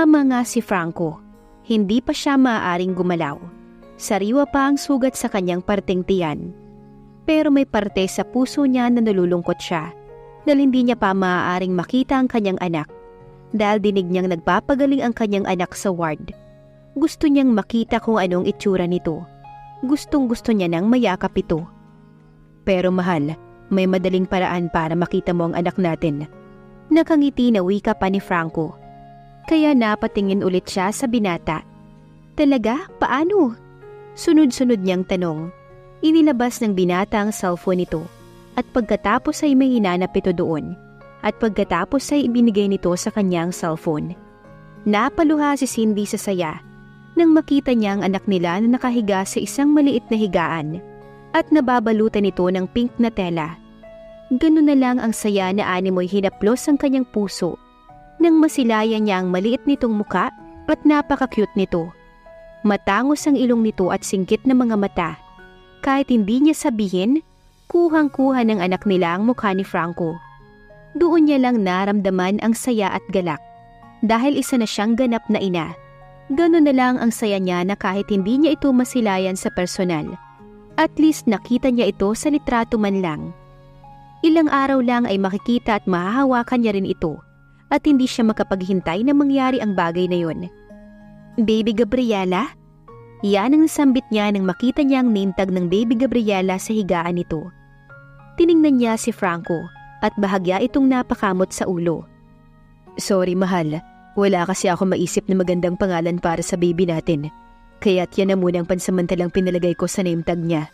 Tama nga si Franco. Hindi pa siya maaaring gumalaw. Sariwa pa ang sugat sa kanyang parteng tiyan. Pero may parte sa puso niya na nalulungkot siya dahil hindi niya pa maaaring makita ang kanyang anak dahil dinig niyang nagpapagaling ang kanyang anak sa ward. Gusto niyang makita kung anong itsura nito. Gustong gusto niya nang mayakap ito. Pero mahal, may madaling paraan para makita mo ang anak natin. Nakangiti na wika pa ni Franco. Kaya napatingin ulit siya sa binata. Talaga? Paano? Sunod-sunod niyang tanong. Inilabas ng binata ang cellphone nito at pagkatapos ay may hinanap ito doon at pagkatapos ay ibinigay nito sa kanyang cellphone. Napaluha si Cindy sa saya nang makita niya ang anak nila na nakahiga sa isang maliit na higaan at nababalutan ito ng pink na tela. Ganun na lang ang saya na animoy hinaplos ang kanyang puso nang masilayan niya ang maliit nitong muka at napaka-cute nito. Matangos ang ilong nito at singkit na mga mata. Kahit hindi niya sabihin, kuhang-kuha ng anak nila ang mukha ni Franco. Doon niya lang naramdaman ang saya at galak. Dahil isa na siyang ganap na ina. Ganun na lang ang saya niya na kahit hindi niya ito masilayan sa personal. At least nakita niya ito sa litrato man lang. Ilang araw lang ay makikita at mahahawakan niya rin ito at hindi siya makapaghintay na mangyari ang bagay na yun. Baby Gabriela? Yan ang sambit niya nang makita niya ang name tag ng Baby Gabriela sa higaan nito. Tiningnan niya si Franco at bahagya itong napakamot sa ulo. Sorry mahal, wala kasi ako maisip na magandang pangalan para sa baby natin. Kaya't yan na muna ang pansamantalang pinalagay ko sa name tag niya.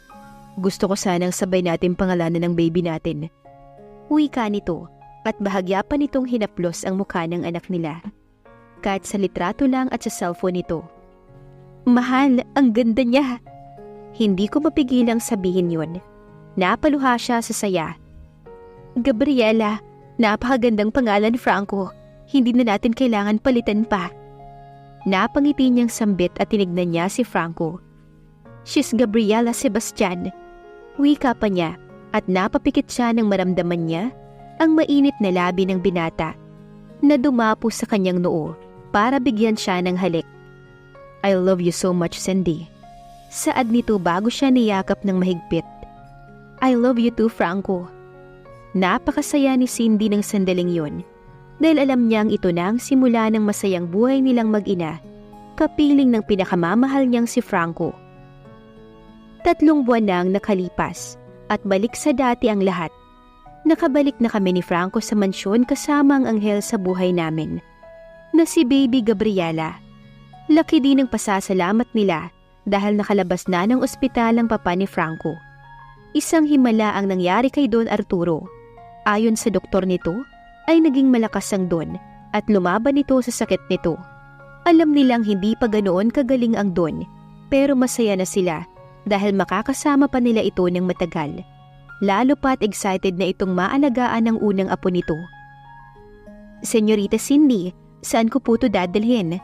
Gusto ko sanang sabay natin pangalanan ng baby natin. Uwi ka nito at bahagya pa nitong hinaplos ang mukha ng anak nila. Kahit sa litrato lang at sa cellphone nito. Mahal, ang ganda niya. Hindi ko mapigilang sabihin yun. Napaluha siya sa saya. Gabriela, napakagandang pangalan Franco. Hindi na natin kailangan palitan pa. Napangiti niyang sambit at tinignan niya si Franco. She's Gabriela Sebastian. Wika pa niya at napapikit siya nang maramdaman niya ang mainit na labi ng binata na dumapo sa kanyang noo para bigyan siya ng halik. I love you so much, Cindy. Saad nito bago siya niyakap ng mahigpit. I love you too, Franco. Napakasaya ni Cindy ng sandaling yun dahil alam niyang ito na ang simula ng masayang buhay nilang mag-ina, kapiling ng pinakamamahal niyang si Franco. Tatlong buwan nang nakalipas at balik sa dati ang lahat. Nakabalik na kami ni Franco sa mansyon kasama ang anghel sa buhay namin, na si Baby Gabriela. Laki din ang pasasalamat nila dahil nakalabas na ng ospital ang papa ni Franco. Isang himala ang nangyari kay Don Arturo. Ayon sa doktor nito, ay naging malakas ang Don at lumaban ito sa sakit nito. Alam nilang hindi pa ganoon kagaling ang Don, pero masaya na sila dahil makakasama pa nila ito ng matagal. Lalo pa't excited na itong maalagaan ng unang apo nito. Senyorita Cindy, saan ko po ito dadalhin?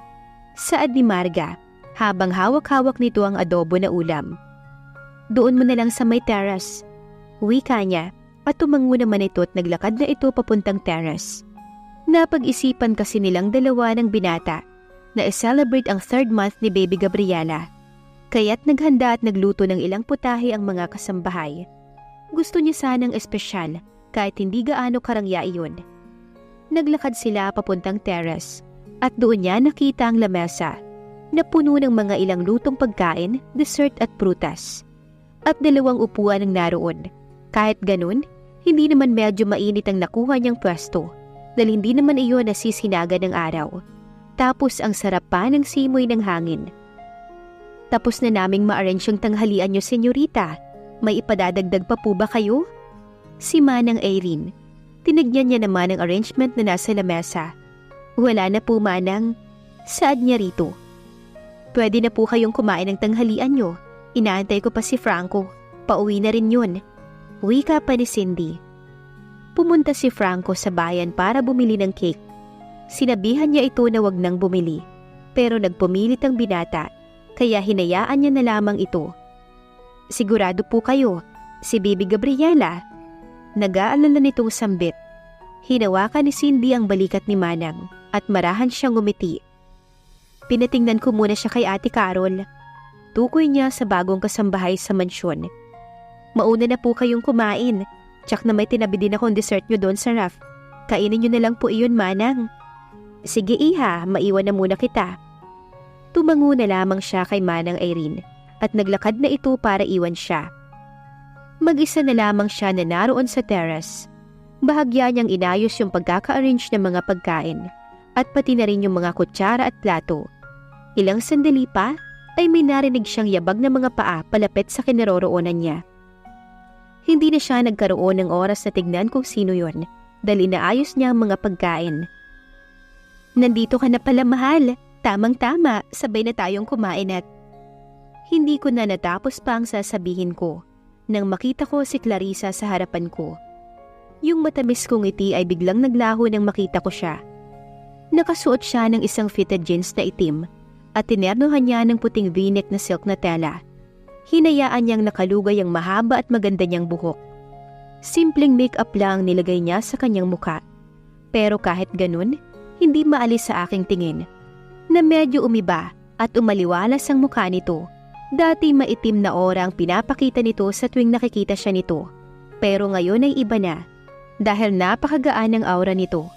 Saad ni Marga, habang hawak-hawak nito ang adobo na ulam. Doon mo na lang sa may terrace. Wika niya at tumango naman ito at naglakad na ito papuntang terrace. Napag-isipan kasi nilang dalawa ng binata na i-celebrate ang third month ni Baby Gabriela. Kaya't naghanda at nagluto ng ilang putahe ang mga kasambahay. Gusto niya sanang espesyal kahit hindi gaano karangya iyon. Naglakad sila papuntang terrace at doon niya nakita ang lamesa na puno ng mga ilang lutong pagkain, dessert at prutas. At dalawang upuan ang naroon. Kahit ganun, hindi naman medyo mainit ang nakuha niyang pwesto dahil hindi naman iyon nasisinaga ng araw. Tapos ang sarap pa ng simoy ng hangin. Tapos na naming ma-arrange ang tanghalian niyo, senyorita. May ipadadagdag pa po ba kayo? Si Manang Irene. Tinignan niya naman ang arrangement na nasa lamesa. Wala na po, Manang. Saad niya rito. Pwede na po kayong kumain ng tanghalian niyo. Inaantay ko pa si Franco. Pauwi na rin yun. Wika pa ni Cindy. Pumunta si Franco sa bayan para bumili ng cake. Sinabihan niya ito na wag nang bumili. Pero nagpumilit ang binata, kaya hinayaan niya na lamang ito. Sigurado po kayo, si Bibi Gabriela. Nag-aalala nitong sambit. Hinawakan ni Cindy ang balikat ni Manang at marahan siyang ngumiti. Pinatingnan ko muna siya kay Ate Carol. Tukoy niya sa bagong kasambahay sa mansyon. Mauna na po kayong kumain. Tsak na may tinabi din akong dessert nyo doon sa ref. Kainin nyo na lang po iyon, Manang. Sige iha, maiwan na muna kita. Tumango na lamang siya kay Manang Irene at naglakad na ito para iwan siya. Mag-isa na lamang siya na naroon sa terrace. Bahagya niyang inayos yung pagkaka-arrange ng mga pagkain at pati na rin yung mga kutsara at plato. Ilang sandali pa ay may narinig siyang yabag na mga paa palapit sa kinaroroonan niya. Hindi na siya nagkaroon ng oras na tignan kung sino yon dahil inaayos niya ang mga pagkain. Nandito ka na pala mahal. Tamang-tama, sabay na tayong kumain at... Hindi ko na natapos pa ang sasabihin ko nang makita ko si Clarissa sa harapan ko. Yung matamis kong ngiti ay biglang naglaho nang makita ko siya. Nakasuot siya ng isang fitted jeans na itim at tinernohan niya ng puting v-neck na silk na tela. Hinayaan niyang nakalugay ang mahaba at maganda niyang buhok. Simpleng make-up lang nilagay niya sa kanyang muka. Pero kahit ganun, hindi maalis sa aking tingin. Na medyo umiba at umaliwalas ang mukha nito. Dati maitim na ora ang pinapakita nito sa tuwing nakikita siya nito. Pero ngayon ay iba na dahil napakagaan ng aura nito.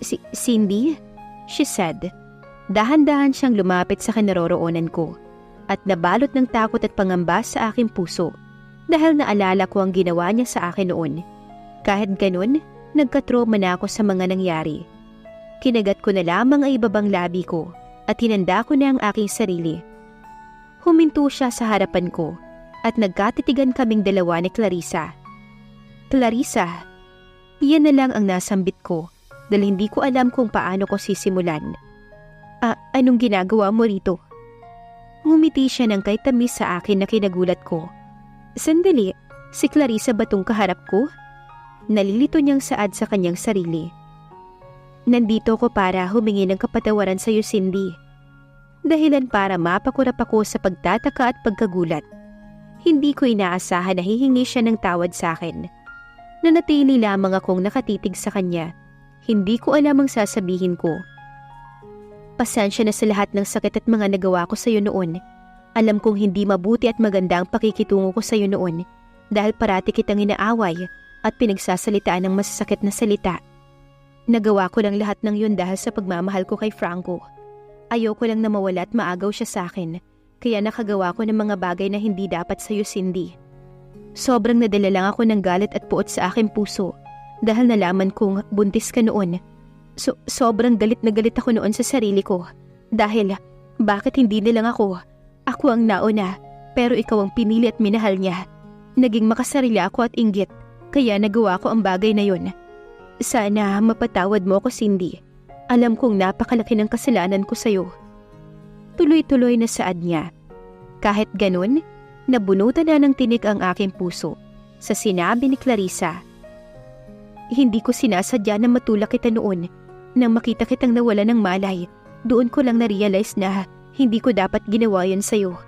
Si Cindy? She said. Dahan-dahan siyang lumapit sa kinaroroonan ko at nabalot ng takot at pangamba sa aking puso dahil naalala ko ang ginawa niya sa akin noon. Kahit ganun, nagkatroma na ako sa mga nangyari. Kinagat ko na lamang ay ibabang labi ko at hinanda ko na ang aking sarili. Huminto siya sa harapan ko at nagkatitigan kaming dalawa ni Clarissa. Clarissa, iyan na lang ang nasambit ko dahil hindi ko alam kung paano ko sisimulan. Ah, anong ginagawa mo rito? Ngumiti siya ng kay tamis sa akin na kinagulat ko. Sandali, si Clarissa ba tong kaharap ko? Nalilito niyang saad sa kanyang sarili. Nandito ko para humingi ng kapatawaran sa iyo, Cindy. Dahilan para mapakurap ako sa pagtataka at pagkagulat. Hindi ko inaasahan na hihingi siya ng tawad sa akin. Nanatili lamang akong nakatitig sa kanya. Hindi ko alam ang sasabihin ko. Pasensya na sa lahat ng sakit at mga nagawa ko sa iyo noon. Alam kong hindi mabuti at maganda ang pakikitungo ko sa iyo noon dahil parati kitang inaaway at pinagsasalitaan ng masasakit na salita. Nagawa ko lang lahat ng yun dahil sa pagmamahal ko kay Franco. Ayoko lang na mawala at maagaw siya sa akin, kaya nakagawa ko ng mga bagay na hindi dapat sa'yo, Cindy. Sobrang nadala lang ako ng galit at puot sa aking puso dahil nalaman kong buntis ka noon. So, sobrang galit na galit ako noon sa sarili ko dahil bakit hindi nilang ako? Ako ang nauna pero ikaw ang pinili at minahal niya. Naging makasarili ako at inggit kaya nagawa ko ang bagay na yun. Sana mapatawad mo ako, Cindy. Alam kong napakalaki ng kasalanan ko sa'yo. Tuloy-tuloy na saad niya. Kahit ganun, nabunutan na ng tinig ang aking puso sa sinabi ni Clarissa. Hindi ko sinasadya na matulak kita noon. Nang makita kitang nawala ng malay, doon ko lang na-realize na hindi ko dapat ginawa yun sa'yo.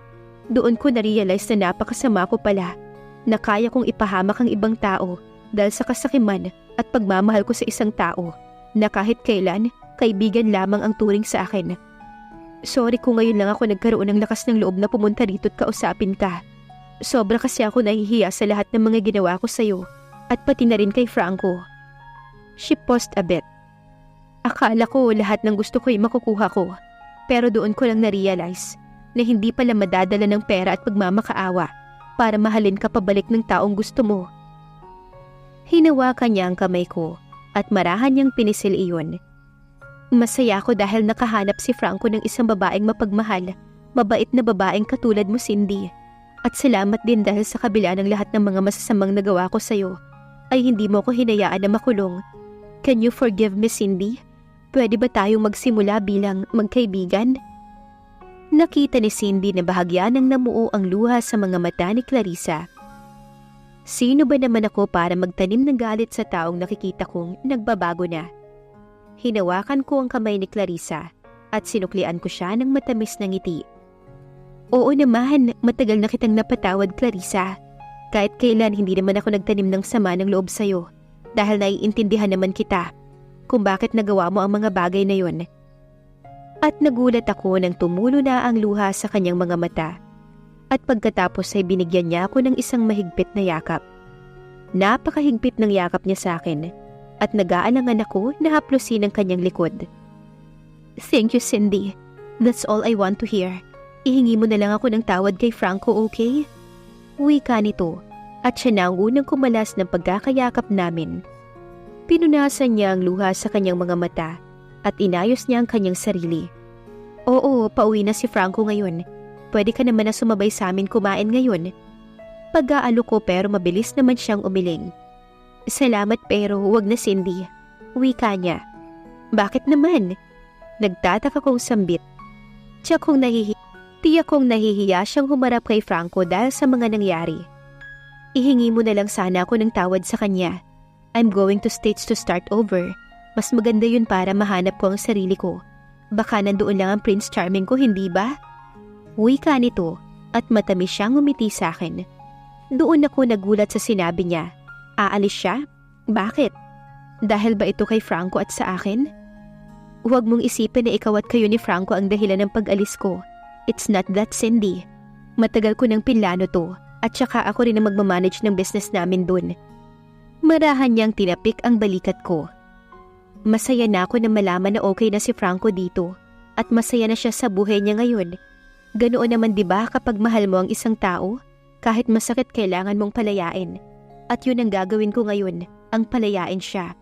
Doon ko na-realize na napakasama ko pala, na kaya kong ipahamak ang ibang tao dahil sa kasakiman at pagmamahal ko sa isang tao na kahit kailan, kaibigan lamang ang turing sa akin. Sorry kung ngayon lang ako nagkaroon ng lakas ng loob na pumunta rito at kausapin ka. Sobra kasi ako nahihiya sa lahat ng mga ginawa ko sa'yo at pati na rin kay Franco. She paused a bit. Akala ko lahat ng gusto ko ay makukuha ko. Pero doon ko lang na-realize na hindi pala madadala ng pera at pagmamakaawa para mahalin ka pabalik ng taong gusto mo. Hinawakan niya ang kamay ko at marahan niyang pinisil iyon. Masaya ako dahil nakahanap si Franco ng isang babaeng mapagmahal, mabait na babaeng katulad mo Cindy. At salamat din dahil sa kabila ng lahat ng mga masasamang nagawa ko sa'yo, ay hindi mo ko hinayaan na makulong. Can you forgive me Cindy? Pwede ba tayong magsimula bilang magkaibigan? Nakita ni Cindy na bahagya ng namuo ang luha sa mga mata ni Clarissa. Sino ba naman ako para magtanim ng galit sa taong nakikita kong nagbabago na? Hinawakan ko ang kamay ni Clarissa at sinuklian ko siya ng matamis na ngiti. Oo naman, matagal na kitang napatawad Clarissa. Kahit kailan hindi naman ako nagtanim ng sama ng loob sa'yo dahil naiintindihan naman kita kung bakit nagawa mo ang mga bagay na yon. At nagulat ako nang tumulo na ang luha sa kanyang mga mata. At pagkatapos ay binigyan niya ako ng isang mahigpit na yakap. Napakahigpit ng yakap niya sa akin at nag-aalangan ako na haplusin ang kanyang likod. Thank you, Cindy. That's all I want to hear. Ihingi mo na lang ako ng tawad kay Franco, okay? Wika nito at siya na ang unang kumalas ng pagkakayakap namin. Pinunasan niya ang luha sa kanyang mga mata at inayos niya ang kanyang sarili. Oo, pauwi na si Franco ngayon. Pwede ka naman na sumabay sa amin kumain ngayon. Pag-aalo ko pero mabilis naman siyang umiling. Salamat pero huwag na Cindy. Wika niya. Bakit naman? Nagtataka kong sambit. Tiyak kong nahihi Tiyak kong nahihiya siyang humarap kay Franco dahil sa mga nangyari. Ihingi mo na lang sana ako ng tawad sa kanya. I'm going to States to start over. Mas maganda yun para mahanap ko ang sarili ko. Baka nandoon lang ang Prince Charming ko, hindi ba? Wika nito at matamis siyang umiti sa akin. Doon ako nagulat sa sinabi niya. Aalis siya? Bakit? Dahil ba ito kay Franco at sa akin? Huwag mong isipin na ikaw at kayo ni Franco ang dahilan ng pag-alis ko. It's not that, Cindy. Matagal ko ng pinlano to at saka ako rin ang magmamanage ng business namin dun. Marahan niyang tinapik ang balikat ko. Masaya na ako na malaman na okay na si Franco dito at masaya na siya sa buhay niya ngayon. Ganoon naman 'di ba kapag mahal mo ang isang tao, kahit masakit kailangan mong palayain. At yun ang gagawin ko ngayon, ang palayain siya.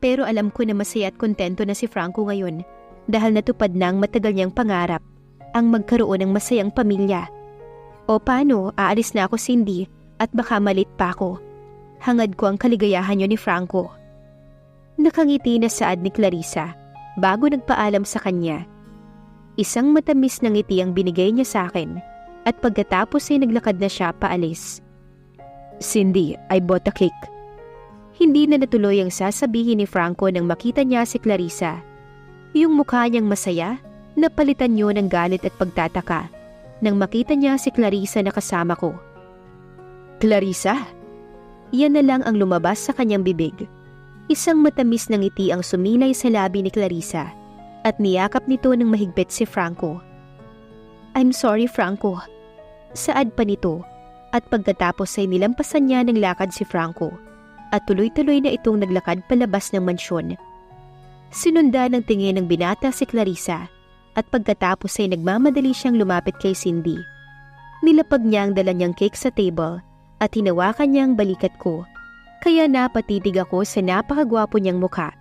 Pero alam ko na masaya at kontento na si Franco ngayon dahil natupad na ang matagal niyang pangarap ang magkaroon ng masayang pamilya. O paano, aalis na ako Cindy at baka malit pa ako. Hangad ko ang kaligayahan niyo ni Franco. Nakangiti na saad ni Clarissa bago nagpaalam sa kanya. Isang matamis na ngiti ang binigay niya sa akin at pagkatapos ay naglakad na siya paalis. Cindy, I bought a cake. Hindi na natuloy ang sasabihin ni Franco nang makita niya si Clarissa. Yung mukha niyang masaya Napalitan niyo ng galit at pagtataka nang makita niya si Clarissa na kasama ko. Clarissa? Yan na lang ang lumabas sa kanyang bibig. Isang matamis na ngiti ang sumilay sa labi ni Clarissa at niyakap nito ng mahigpit si Franco. I'm sorry Franco. Saad pa nito at pagkatapos ay nilampasan niya ng lakad si Franco at tuloy-tuloy na itong naglakad palabas ng mansyon. Sinunda ng tingin ng binata si Clarissa at pagkatapos ay nagmamadali siyang lumapit kay Cindy. Nilapag niya ang dala niyang cake sa table at hinawakan niya ang balikat ko. Kaya napatitig ako sa napakagwapo niyang mukha.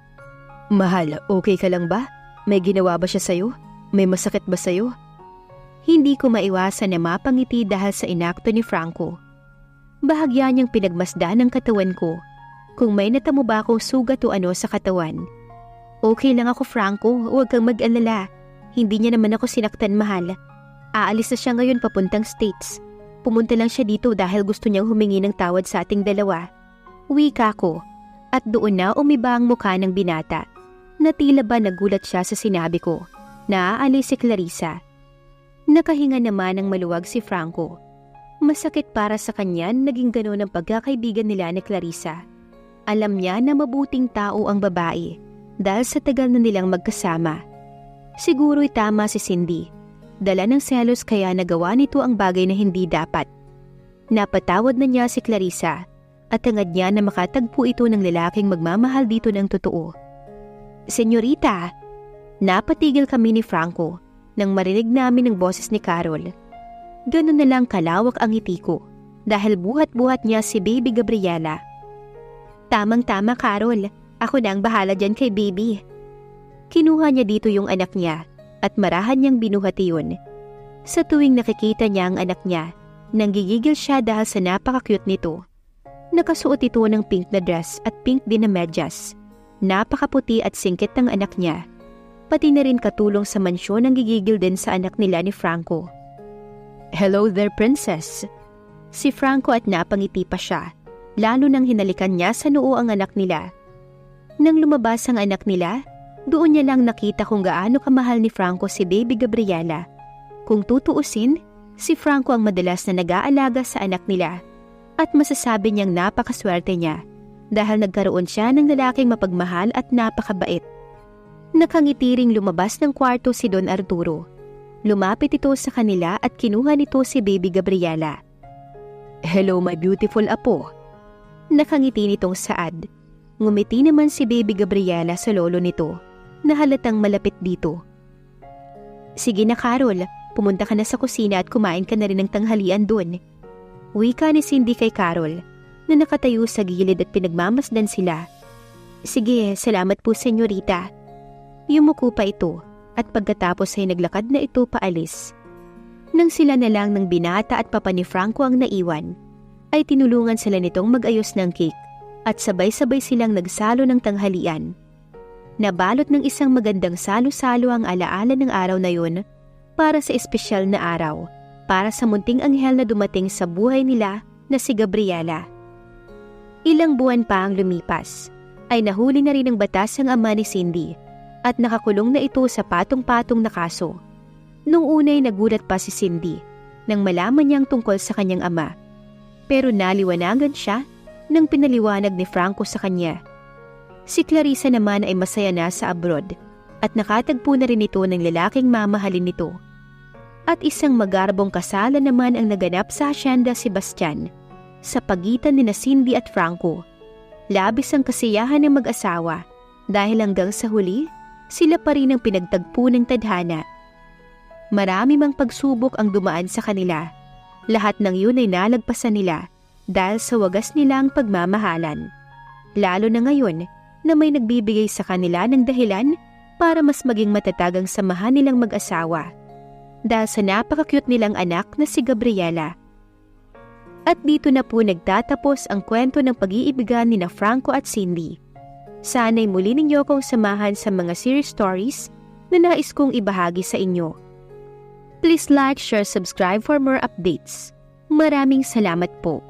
Mahal, okay ka lang ba? May ginawa ba siya sa'yo? May masakit ba sa'yo? Hindi ko maiwasan na mapangiti dahil sa inakto ni Franco. Bahagya niyang pinagmasdan ang katawan ko kung may natamo ba akong sugat o ano sa katawan. Okay lang ako Franco, huwag kang mag-alala. Hindi niya naman ako sinaktan mahal. Aalis na siya ngayon papuntang States. Pumunta lang siya dito dahil gusto niyang humingi ng tawad sa ating dalawa. Wika ko. At doon na umiba ang mukha ng binata. Natila ba nagulat siya sa sinabi ko. Naaalis si Clarissa. Nakahinga naman ng maluwag si Franco. Masakit para sa kanya naging gano'n ang pagkakaibigan nila ni Clarissa. Alam niya na mabuting tao ang babae dahil sa tagal na nilang magkasama. Siguro'y tama si Cindy. Dala ng selos kaya nagawa nito ang bagay na hindi dapat. Napatawad na niya si Clarissa at hangad niya na makatagpo ito ng lalaking magmamahal dito ng totoo. Senyorita, napatigil kami ni Franco nang marinig namin ang boses ni Carol. Ganun na lang kalawak ang ngiti ko dahil buhat-buhat niya si Baby Gabriela. Tamang-tama Carol, ako na ang bahala dyan kay Baby. Kinuha niya dito yung anak niya at marahan niyang binuhati yun. Sa tuwing nakikita niya ang anak niya, nanggigigil siya dahil sa napaka-cute nito. Nakasuot ito ng pink na dress at pink din na medyas. Napakaputi at singkit ng anak niya. Pati na rin katulong sa mansyon ang gigigil din sa anak nila ni Franco. Hello there, princess. Si Franco at napangiti pa siya, lalo nang hinalikan niya sa noo ang anak nila. Nang lumabas ang anak nila, doon niya lang nakita kung gaano kamahal ni Franco si Baby Gabriela. Kung tutuusin, si Franco ang madalas na nag-aalaga sa anak nila at masasabi niyang napakaswerte niya dahil nagkaroon siya ng lalaking mapagmahal at napakabait. Nakangitiring lumabas ng kwarto si Don Arturo. Lumapit ito sa kanila at kinuha nito si Baby Gabriela. Hello my beautiful apo. Nakangiti nitong saad. Ngumiti naman si Baby Gabriela sa lolo nito na halatang malapit dito. Sige na Carol, pumunta ka na sa kusina at kumain ka na rin ng tanghalian doon. Wika ni Cindy kay Carol na nakatayo sa gilid at pinagmamasdan sila. Sige, salamat po senyorita. Yumuko pa ito at pagkatapos ay naglakad na ito paalis. Nang sila na lang ng binata at papa ni Franco ang naiwan, ay tinulungan sila nitong mag-ayos ng cake at sabay-sabay silang nagsalo ng tanghalian. Nabalot ng isang magandang salo-salo ang alaala ng araw na yun para sa espesyal na araw, para sa munting anghel na dumating sa buhay nila na si Gabriela. Ilang buwan pa ang lumipas, ay nahuli na rin ng batas ang ama ni Cindy at nakakulong na ito sa patong-patong na kaso. Nung unay nagulat pa si Cindy nang malaman niyang tungkol sa kanyang ama. Pero naliwanagan siya nang pinaliwanag ni Franco sa kanya. Si Clarissa naman ay masaya na sa abroad at nakatagpo na rin ito ng lalaking mamahalin nito. At isang magarbong kasalan naman ang naganap sa Hacienda Sebastian sa pagitan ni na Cindy at Franco. Labis ang kasiyahan ng mag-asawa dahil hanggang sa huli, sila pa rin ang pinagtagpo ng tadhana. Marami mang pagsubok ang dumaan sa kanila. Lahat ng yun ay nalagpasan nila dahil sa wagas nilang pagmamahalan. Lalo na ngayon na may nagbibigay sa kanila ng dahilan para mas maging matatag ang samahan nilang mag-asawa. Dahil sa napaka-cute nilang anak na si Gabriela. At dito na po nagtatapos ang kwento ng pag-iibigan ni na Franco at Cindy. Sana'y muli ninyo kong samahan sa mga series stories na nais kong ibahagi sa inyo. Please like, share, subscribe for more updates. Maraming salamat po.